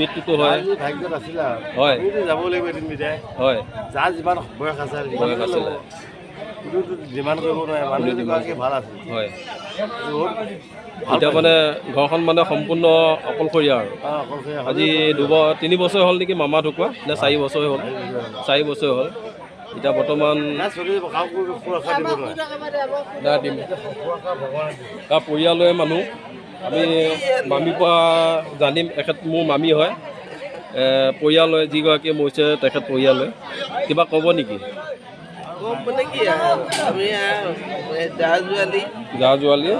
মৃত্যুটো হয়। ভাগ্যত আছিলে? হয়। যাব লাগিব এদিন বিদায় হয়। যাৰ যিমান বয়স আছে বয়স আছিলে। কোনোতো ডিমাণ্ড কৰিব নোৱাৰে মানুহ এগৰাকী ভাল আছিল। হয়। এতিয়া মানে ঘৰখন মানে সম্পূৰ্ণ অকলশৰীয়া আৰু। আজি দুব তিনি বছৰ হ'ল নেকি মামা ঢুকুৱা নে চাৰি বছৰ হ'ল? চাৰি বছৰ হ'ল। এতিয়া বৰ্তমান পৰিয়ালৰে মানুহ। আমি মামীৰ পৰা জানিম এখেত মোৰ মামী হয়। এ, পৰিয়ালৰে যিগৰাকীয়ে মৰিছে তেখেত পৰিয়ালৰে কিবা ক'ব নেকি? মানে কি আমি জা জোৱালি জা জোৱালী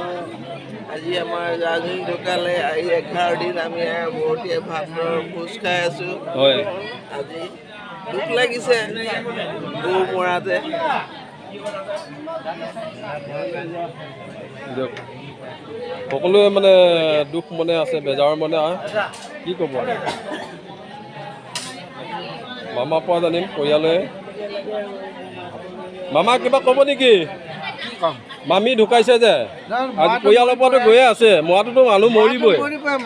আজি আমাৰ জাজনী ঢুকালে আহি এঘাৰ দিন আমি আৰু বৰতীয়া ভাতৰ ভোজ খাই আছোঁ। হয়। আজি দুখ লাগিছে গৰু মৰাতে। দিয়ক। সকলোৱে মানে দুখ মনে আছে বেজাৰ মনে কি ক'ব মামাৰ পৰা জানিম পৰিয়ালে। মামা কিবা ক'ব নেকি? মামী ঢুকাইছে যে। আজি পৰিয়ালৰ পৰাতো গৈয়ে আছে। মৰাটোতো মানুহ মৰিবই।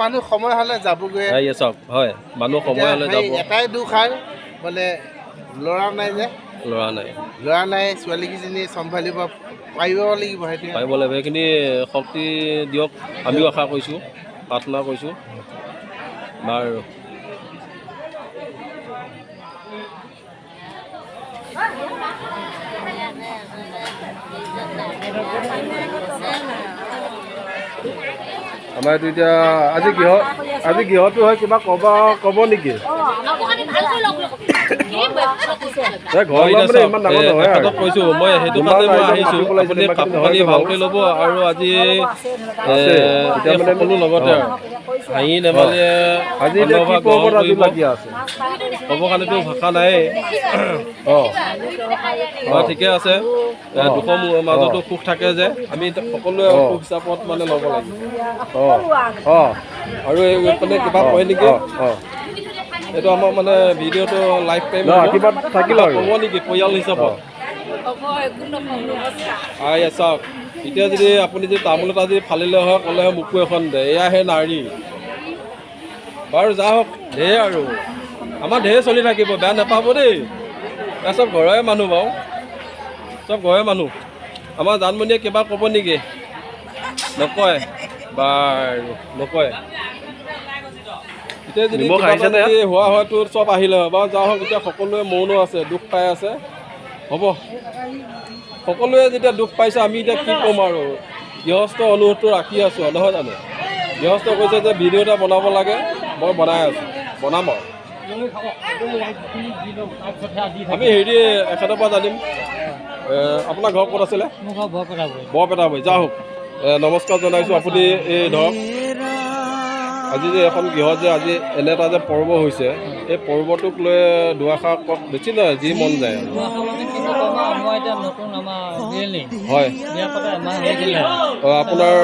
মানুহ সময় হ'লে যাবগৈ। চাওক হয়। মানুহ সময় হ'লে যাব। এটাই দুখ আৰু বোলে ল'ৰা নাই যে। ল'ৰা নাই। ল'ৰা নাই ছোৱালীকেইজনী চম্ভালিব পাৰিব লাগিব পাৰিব লাগিব সেইখিনি শক্তি দিয়ক আমিও আশা কৰিছোঁ প্ৰাৰ্থনা কৰিছোঁ। বাৰু। আমাৰ এইটো এতিয়া আজি গৃহ আজি গৃহটো হয় কিবা ক'ব ক'ব নেকি? এই ঘৰ লোৱা মানে ইমান ডাঙৰ নহয় আৰু। এখেতক কৈছোঁ মই সেইটো যিমান কাৰণে মই ৰাইজক আহিছোঁ। মাতিব লাগিছিল, আপুনি সিমান কাপোৰ খিনি কানি নহয় ভালকৈ ল'ব আৰু আজি এ, আছে। এতিয়া এতিয়া মানে সকলো লগতে আৰু। হাঁহি ধেমালিয়ে আজি এতিয়া কি অন্নভাগ পৰ্বত গ্ৰহণ আজি কৰিব। লাগি আছে? ক'বৰ কাৰণেতো ভাষা নাই অঁ। অঁ। ঠিকে আছে। দুখৰ মাজতো সুখ থাকে যে। আমি সকলোৱে। সুখ হিচাপত মানে ল'ব লাগিব। অঁ। অঁ। আৰু কিবা কয় নেকি? অঁ। এইটো আমাৰ মানে ভিডিঅ'টো লাইফ টাইম আশীৰ্বাদ থাকিল ক'ব নেকি পৰিয়াল হিচাপত? আই চাওক এতিয়া যদি আপুনি যদি তামোল এটা যদি ফালিলে হয় ক'লে মোকো এখন দে এয়াহে নাৰী। বাৰু যা হওক ঢেৰ আৰু। আমাৰ ঢেৰ চলি থাকিব বেয়া নাপাব দেই। এয়া চব ঘৰৰে মানুহ বাৰু চব ঘৰৰে মানুহ। আমাৰ জানমণিয়ে কিবা ক'ব নেকি? নকয়। বাৰু নকয়। এতিয়া যদি হোৱা হয়তো চব আহিলে হয় বাৰু যা হওক এতিয়া সকলোৱে মৌন আছে দুখ পাই আছে। হ'ব। সকলোৱে যেতিয়া দুখ পাইছে আমি এতিয়া কি ক'ম আৰু? গৃহস্থ অনুৰোধটো ৰাখি আছোঁ আৰু, নহয় জানো? গৃহস্থ কৈছে যে ভিডিঅ' এটা বনাব লাগে মই বনাই আছোঁ। বনাম আৰু। আমি হেৰি এখেতৰ পৰা জানিম। আপোনাৰ ঘৰ ক'ত আছিলে? বৰপেটাবৈ যা হওক নমস্কাৰ জনাইছোঁ। আপুনি এই ধৰক আজি যে এখন গৃহত যে আজি এনে এটা যে পৰ্ব হৈছে এই পৰ্বটোক লৈ দুআষাৰ কওক বেছি নহয় যি মন যায় আৰু। মই এতিয়া নতুন আমাৰ বিয়েলি হয়। বিয়া পাতা এমাহ হৈছিলে অঁ, আপোনাৰ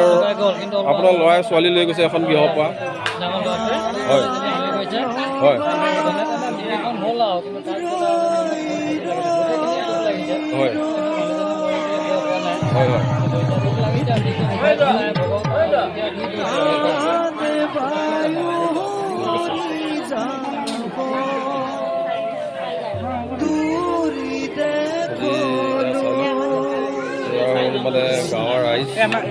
গ'ল কিন্তু অলপ আপোনাৰ ল'ৰাই ছোৱালী লৈ গৈছে এখন গৃহৰ পৰা। ডাঙৰ ল'ৰাটোৱে। হয়। লৈ গৈছে। হয়। বিয়াখন হ'ল আৰু ৰাইজ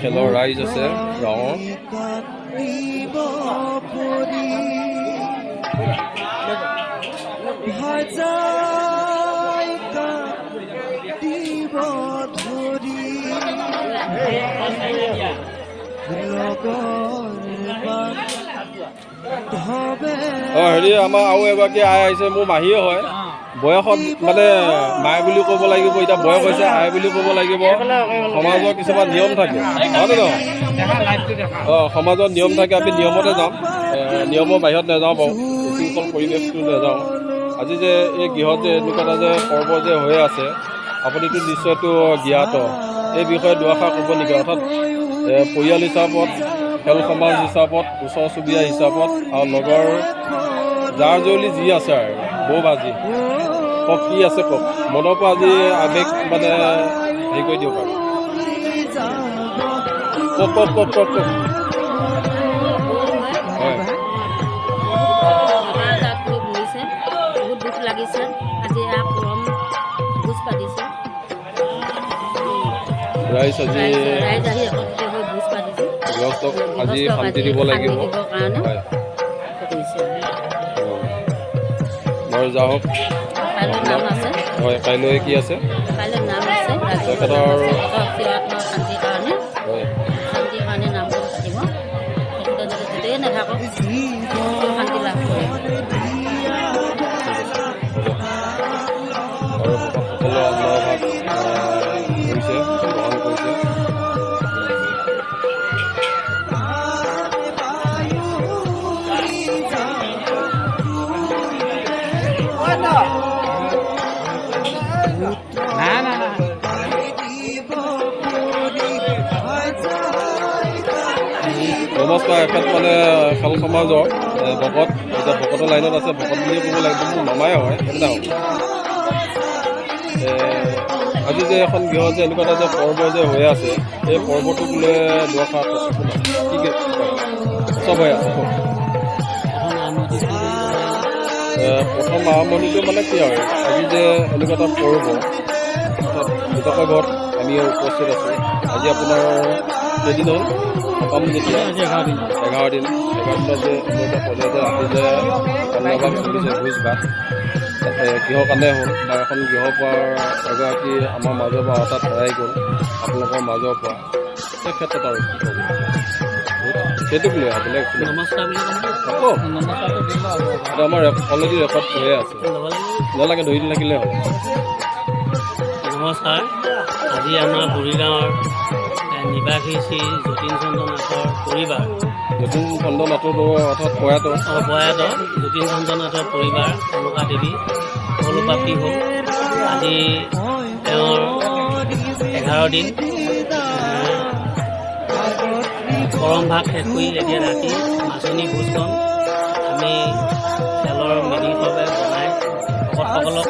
খেলৰ ৰাইজ আছে গাঁৱৰ অঁ হেৰি আমাৰ আৰু এগৰাকী আই আহিছে মোৰ মাহীয়ে হয়। বয়সত মানে মায়ে বুলি ক'ব লাগিব এতিয়া বয়স হৈছে আই বুলি ক'ব লাগিব। সমাজৰ কিছুমান নিয়ম থাকে। হয়নে নহয়? অঁ সমাজত নিয়ম থাকে আমি নিয়মতে যাম এ, নিয়মৰ বাহিৰত নাযাওঁ বাৰু। উশৃংখল পৰিৱেশটো নাযাওঁ। আজি যে এই গৃহত যে এনেকুৱা এটা যে পৰ্ব যে হৈ আছে আপুনিতো নিশ্চয়তো জ্ঞাত। এই বিষয়ে দুআষাৰ ক'ব নেকি? অৰ্থাৎ পৰিয়াল হিচাপত খেল সমাজ হিচাপত ওচৰ চুবুৰীয়া হিচাপত আৰু লগৰ যাৰ জলি যি আছে আৰু বৌ বাজি কওক কি আছে কওক। মনৰ পৰা আজি আবেগ মানে হেৰি কৰি দিব আৰু। কক কক কক কক কওক। আজি পৰম ৰাইজ আজি গৃহস্থক আজি শান্তি দিব লাগিব। হয়। বাৰু যাওক নাম আছে হয় কাইলৈ কি আছে কাইলৈ নাম আছে তেখেতৰ- নমস্কাৰ এখেত মানে খেল সমাজৰ ভকত এতিয়া ভকতৰ লাইনত আছে ভকত বুলিয়ে ক'ব লাগিব মোৰ মামাই হয় সেইদিনা আজি যে এখন গৃহ যে এনেকুৱা এটা যে পৰ্ব যে হৈ আছে এই পৰ্বটোক লৈ দুআষাৰ কি কি চব হৈ আছে প্ৰথম আৰম্ভণিটো মানে কি আৰু আজি যে এনেকুৱা এটা পৰ্ব দুটাকৈ ঘৰত আমি উপস্থিত আছোঁ আজি আপোনাৰ কেইদিন হ'ল সকাম যেতিয়া এঘাৰ দিন। এঘাৰ দিনত যে এনেকুৱা পৰ্যায় যে ৰাতি যে অন্নভাগ চলিছে ভোজ ভাত তাতে গৃহৰ কাৰণে হ'ল বা এখন গৃহৰ পৰা এগৰাকী আমাৰ মাজৰ পৰা হঠাৎ হেৰাই গ'ল আপোনালোকৰ মাজৰ পৰা সেই ক্ষেত্ৰত আৰু কি ক'ব? সেইটোক লৈ আৰু বেলেগ একো নাই। নমস্কাৰ বুলি ক'ম আকৌ নমস্কাৰটো দিম আৰু এইটো আমাৰ অলৰেডি ৰেকৰ্ড হৈয়ে আছে। ল'ব লাগিব নালাগে ধৰি থাকিলে হ'ল। নমস্কাৰ। আজি আমাৰ বুঢ়ীগাঁৱৰ এ, নিবাসী শ্ৰী যতীন চন্দ্ৰ নাথৰ পৰিবাৰ। নতুন খণ্ড নাটক অৰ্থাৎ প্ৰয়াত। অপয়াত যতীন চন্দ্ৰ নাথৰ পৰিবাৰ কনকা দেৱী সকলোপ্ৰাপ্তি হ'ল আজি তেওঁৰ এঘাৰ দিন পৰম ভাগ শেষ কৰি এতিয়া ৰাতি মাছনি ভোজখন আমি ভকতসকলক।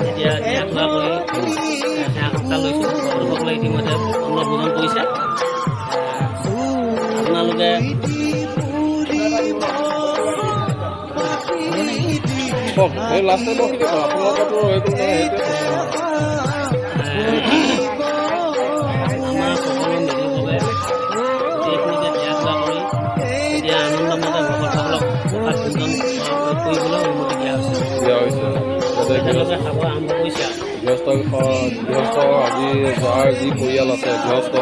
এতিয়া দিয়া থোৱা কৰি সেৱা সৎকাৰ লৈছোঁ ভকতসকলে ইতিমধ্যে অন্ন ভোজন কৰিছে আপোনালোকে কওক এই গৃহস্থ আজি যাৰ যি পৰিয়াল আছে গৃহস্থ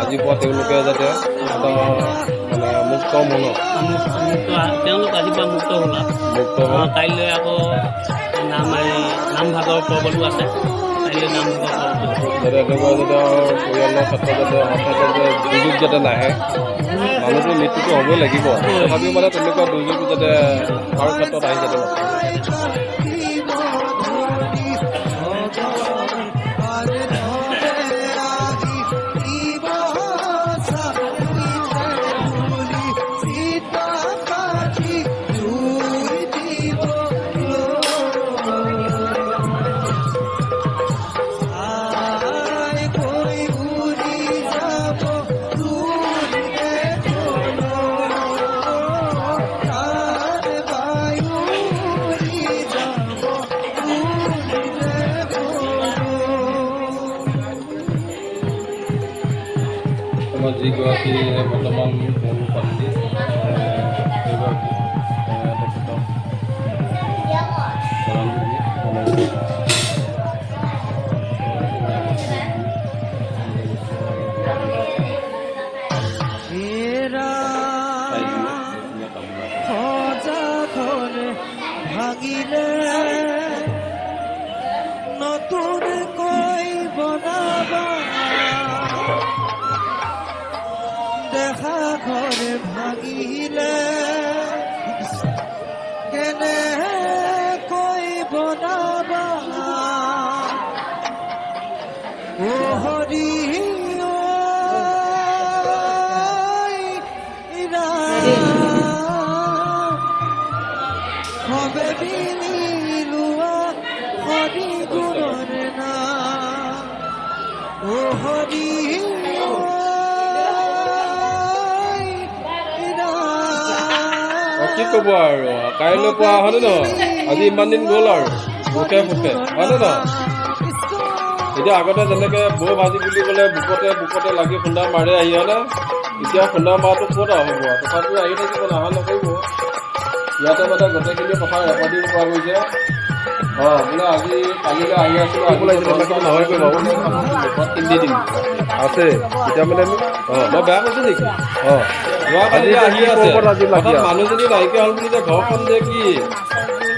আজিৰ পৰা তেওঁলোকে যাতে এটা মানে মুক্ত মনত তেওঁলোক আজিৰ পৰা মুক্ত হ'ল মুক্ত কাইলৈ আকৌ নাম এই নামভাগৰ পৰ্বটো আছে। কাইলৈ নামভাগৰ যাতে এনেকুৱা যাতে পৰিয়ালৰ ক্ষেত্ৰত যাতে হঠাৎ দুৰ্যোগ যাতে নাহে মানুহটোৰ মৃত্যুটো হ'বই লাগিব। তথাপিও মানে তেনেকুৱা দুৰ্যোগ যাতে কাৰো ক্ষেত্ৰত আহি যাতে নাথাকে। আমাৰ যিগৰাকী বৰ্তমান মূল পাত্ৰী ক'ব আৰু। কাইলৈ পোৱা হয়নে নহয়? আজি ইমান দিন গ'ল আৰু। মুখে মুখে হয়নে নহয়? এতিয়া আগতে যেনেকৈ বৌ ভাজি বুলি ক'লে বুকতে বুকতে লাগি খুন্দা মাৰে আহি হয়নে এতিয়া খুন্দা মৰাটো ক'ত আৰু হ'ব তথাপিও আহি থাকিব নাহা নকৰিব। ইয়াতে মানে গোটেইখিনি কথা ৰেকৰ্ডিং কৰা গৈছে। অঁ বোলে আজি কালিলৈ আহি আছিলোঁ আহিব লাগিছিল নহয় কৰিব মুখত কিনি দিম আছে এতিয়া মানে অঁ মই বেয়া কৈছোঁ নেকি? অঁ। যোৱা কালি আহি আছে। মানুহজনী নাইকিয়া হ'ল বুলি যে ঘৰখন যে কি?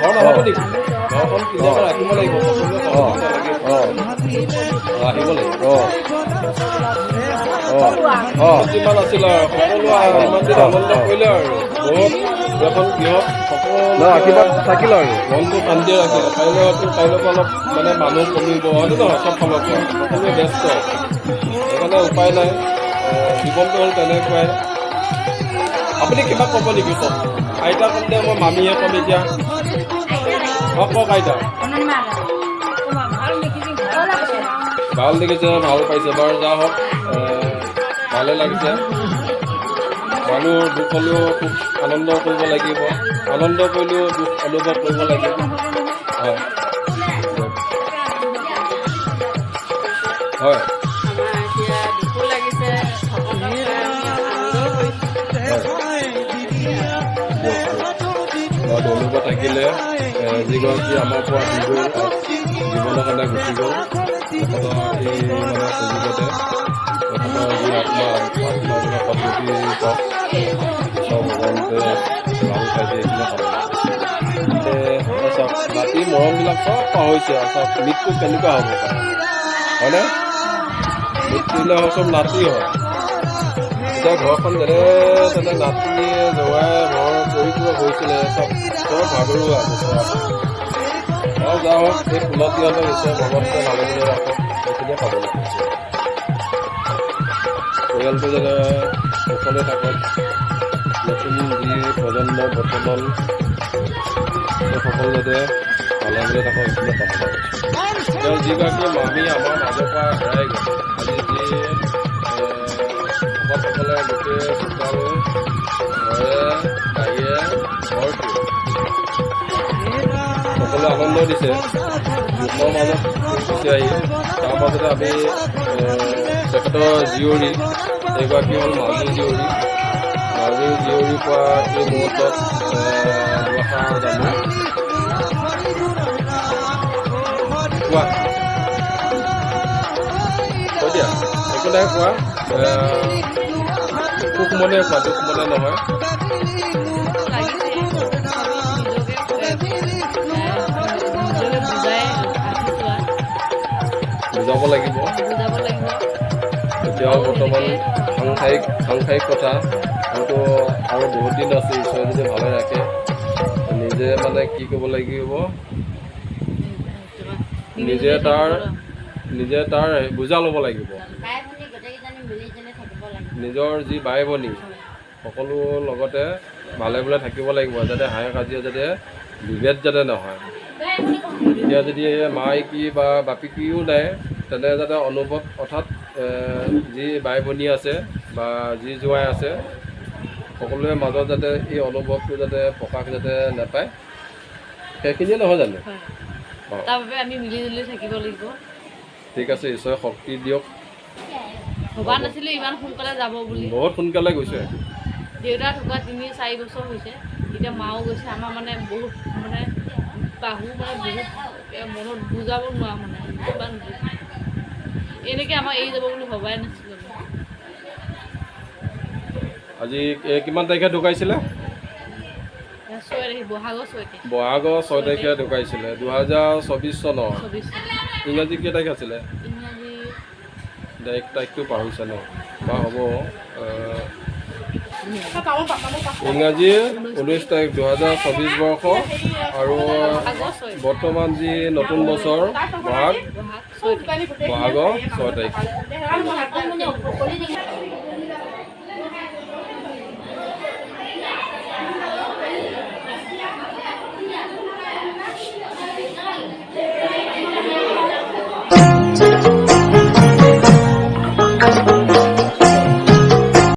ঘৰ নহ'ব নেকি? ঘৰখন কিনিব ৰাখিব লাগিব। আহিব লাগিব। অঁ অঁ অঁ কিমান আছিল আৰু সকলো ইমান দিন আনন্দ কৰিলে আৰু। বহুত এখন গৃহত সকলো আশীৰ্বাদ থাকিল আৰু। মনটো শান্তিয়ে ৰাখিলে। কাইলৈতো কাইলৈৰ পৰা অলপ মানে মানুহ কমিব। হয়নে নহয় চব ফালৰ পৰা। সকলোৱে ব্যস্ত। সেইকাৰণে উপায় নাই। জীৱনটো হ'ল তেনেকুৱাই। আপুনি কিবা ক'ব নেকি কওক আইতা কওঁতে মই মামীহে ক'ম এতিয়া। অঁ কওক আইতা। ভালো লাগিছে ভালো পাইছে। বাৰু যা হওক ভালে লাগিছে। মানুহ দুখ হ'লেও খুব আনন্দ কৰিব লাগিব। আনন্দ কৰিলেও দুখ অনুভৱ কৰিব লাগিব। হয়। হয়। এ, যিগৰাকী আমাৰ পৰা তাত জীৱনৰ কাৰণে গুচি গ'ল সুযোগতে মৃত্যু কেনেকুৱা হ'ব হয়নে মৃত্যু হ'লে চব নাতি হয় এতিয়া ঘৰখন যেনে তেনে নাতি জোৱাই ঘৰ পৰিপূৰক হৈছিলে চব চব ভাগৰুৱা বছৰ আৰু যা হওক এই ফুলতিহঁতক ঈশ্বৰ ভগৱন্তে ভালে ভালে ৰাখক সেইখিনিয়ে পাব পৰিয়ালটো যাতে সকলোৱে থাকক নতুন যি প্ৰজন্ম বৰ্তমান সকলো যাতে ভালে ভালে থাকক সেইখিনিয়ে পাব যিগৰাকী মামী আমাৰ মাজৰ পৰা হেৰাই গ'ল ভকতসকলে গোটেই চোতাল ঘৰে বাহিৰে ঘৰটো সকলোৱে আনন্দ দিছে দুখৰ মাজত গুচি আহি তাৰ মাজতে আমি এ, তেখেতৰ জীয়ৰী এগৰাকী হ'ল মাজুৰ জীয়ৰী মাজুৰ জীয়ৰীৰ পৰা এই মুহূৰ্তত এ, দুআষাৰ জানো কোৱা কৈ দিয়া একো নাই কোৱা সুখ মনে দুখ মনে নহয়। বুজাব লাগিব। এতিয়াও বৰ্তমান সাংসাৰিক সাংসাৰিক কথা। হয়তো আৰু বহুত দিন আছে ঈশ্বৰে যদি ভালে ৰাখে নিজে মানে কি কৰিব লাগিব? নিজে তাৰ নিজে তাৰ বুজা ল'ব লাগিব বাই ভনী গোটেইকেইজনী মিলি জুলি থাকিব লাগে নিজৰ যি বাই ভনী সকলো লগতে ভালে ভালে থাকিব লাগিব যাতে হাঁহে কাজিয়া যাতে বিভেদ যাতে নহয়। এতিয়া যদি মাইকী বা বাপিকীও নাই তেনে যাতে অনুভৱ অৰ্থাৎ যি বাই ভনী আছে বা যি জোৱাই আছে সকলোৰে মাজত যাতে এই অনুভৱটো যাতে প্ৰকাশ যাতে নাপায় সেইখিনিয়ে নহয় জানো? অঁ। ঠিক আছে ঈশ্বৰে শক্তি দিয়ক। ভবা নাছিলো ইমান সোনকালে যাব বুলি। বহুত সোনকালে গৈছে। দেউতা ঢুকুৱা তিনি চাৰি বছৰ হৈছে। এতিয়া মাও গৈছে আমাৰ মানে বহুত মানে বাহু মানে বহুত মনত বুজাব নোৱাৰা মানে ইমান। এনেকৈ আমাৰ এৰি যাব বুলি ভবাই নাছিলোঁ। আজি কিমান তাৰিখে ঢুকাইছিলে? বহাগৰ ছয় তাৰিখ। ঢুকাইছিলে দুহেজাৰ চৌবিছ চনৰ। ইংৰাজী কেই তাৰিখ আছিলে? তাৰিখ তাৰিখটো পাহৰিছে ন বা হ'ব ইংৰাজী ঊনৈছ তাৰিখ দুহেজাৰ চৌবিছ বৰ্ষ আৰু বৰ্তমান যি নতুন বছৰ বহাগ বহাগৰ ছয় তাৰিখ